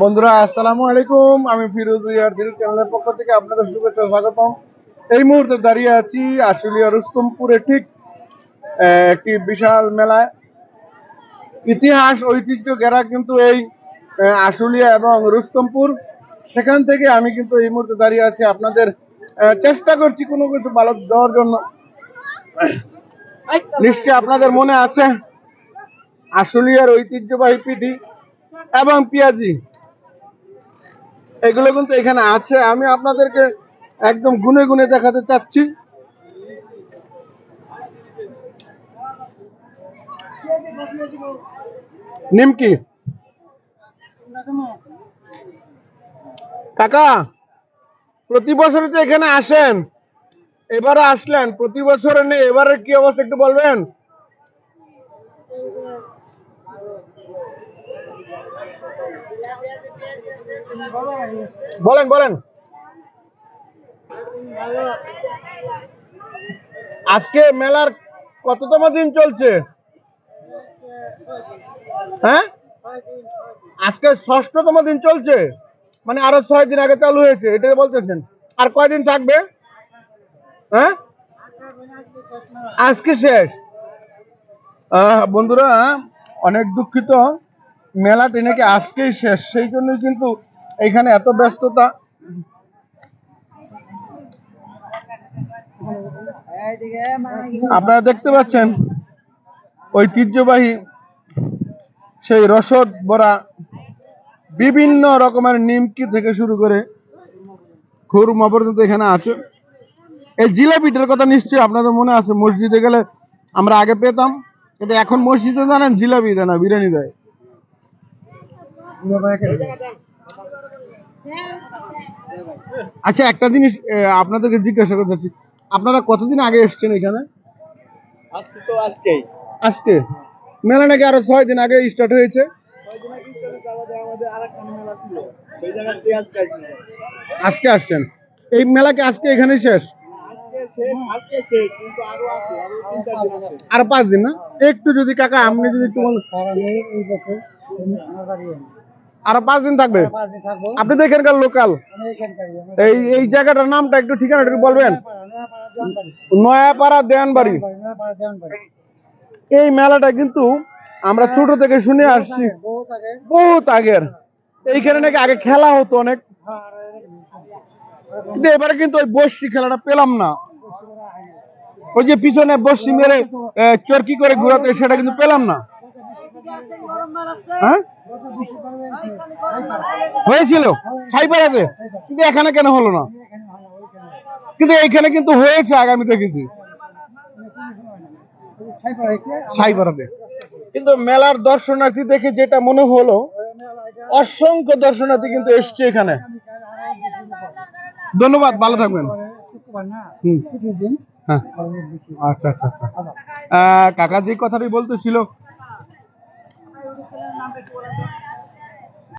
বন্ধুরা, আসসালামু আলাইকুম। আমি ফিরোজ ইয়ার দিল চ্যানেলের পক্ষ থেকে আপনাদের শুভেচ্ছা, স্বাগতম। এই মুহূর্তে দাঁড়িয়ে আছি আশুলিয়া রুস্তমপুরে ঠিক একটি বিশাল মেলায়। ইতিহাস, ঐতিহ্য ঘেরা কিন্তু এই আশুলিয়া এবং রুস্তমপুর। সেখান থেকে আমি কিন্তু এই মুহূর্তে দাঁড়িয়ে আছি আপনাদের চেষ্টা করছি কোনো কিছু ভালো দেওয়ার জন্য। নিশ্চয় আপনাদের মনে আছে, আশুলিয়ার ঐতিহ্যবাহী পিঠি এবং পেঁয়াজি। এগুলো কিন্তু এখানে আছে। আমি আপনাদেরকে একদম গুনে গুনে দেখাতে চাচ্ছি। নিমকি। কাকা, প্রতি বছর তো এখানে আসেন। এবারে আসলেন, প্রতি বছরে নেই এবারে কি অবস্থা একটু বলবেন? বলেন বলেন। আজকে মেলার কততম দিন চলছে? হ্যাঁ? আজকে ষষ্ঠতম দিন চলছে। মানে আরও ছয় দিন আগে চালু হয়েছে এটাই বলতেছেন। আর কয়দিন থাকবে? হ্যাঁ? আজকে শেষ। বন্ধুরা, অনেক দুঃখিত। মেলাটি নাকি আজকেই শেষ? সেই জন্যই কিন্তু এখানে এত ব্যস্ততা। আপনারা দেখতে পাচ্ছেন ঐতিহ্যবাহী সেই রসদ বড়া বিভিন্ন রকমের নিমকি থেকে শুরু করে খুরমা পর্যন্ত এখানে আছে। এই জিলাপিটার কথা নিশ্চয়ই আপনাদের মনে আছে? মসজিদে গেলে আমরা আগে পেতাম, কিন্তু এখন মসজিদে জানেন জিলাপি দেয় না, বিরিয়ানি দেয়। আচ্ছা একটা জিনিস আপনাদেরকে জিজ্ঞাসা করতে চাচ্ছি। আপনারা কতদিন আগে এসেছেন এখানে? আসছি তো আজকেই। আজকে? মেলা নাকি আরও ছয় দিন আগে স্টার্ট হয়েছে? কয়দিন আগে স্টার্ট হয়েছে আমাদের আমাদের আরেকটা মেলা ছিল। সেই জায়গাতে আজকে আসছেন। এই মেলা কি আজকে এখানেই শেষ? আজকে শেষ আজকে শেষ কিন্তু আরও আছে আরও তিন চার দিন আছে। আর পাঁচ দিন না? একটু যদি কাকা আপনি যদি একটু বলেন। আরও পাঁচ দিন থাকবে? আপনি তো এখানকার লোকাল। এই এই জায়গাটার নামটা একটু ঠিকানাটা একটু বলবেন? নয়াপাড়া দেয়ানবাড়ি এই মেলাটা কিন্তু আমরা ছোট থেকে শুনে আসছি। বহুত আগের। এইখানে নাকি আগে খেলা হতো অনেক। কিন্তু এবারে কিন্তু ওই বসি খেলাটা পেলাম না। ওই যে পিছনে বসি মেরে চরকি করে ঘুরাতে সেটা কিন্তু পেলাম না। হ্যাঁ? হয়েছিল। সাইপাড়াতে কিন্তু এখানে কেন হলো না? কিন্তু এইখানে কিন্তু হয়েছে আগামী দেখেছি সাইপাড়াতে কিন্তু মেলার দর্শনার্থী দেখে যেটা মনে হলো, অসংখ্য দর্শনার্থী কিন্তু এসছে এখানে। ধন্যবাদ, ভালো থাকবেন। হ্যাঁ। আচ্ছা আচ্ছা আচ্ছা। কাকা যে কথাটি বলতেছিল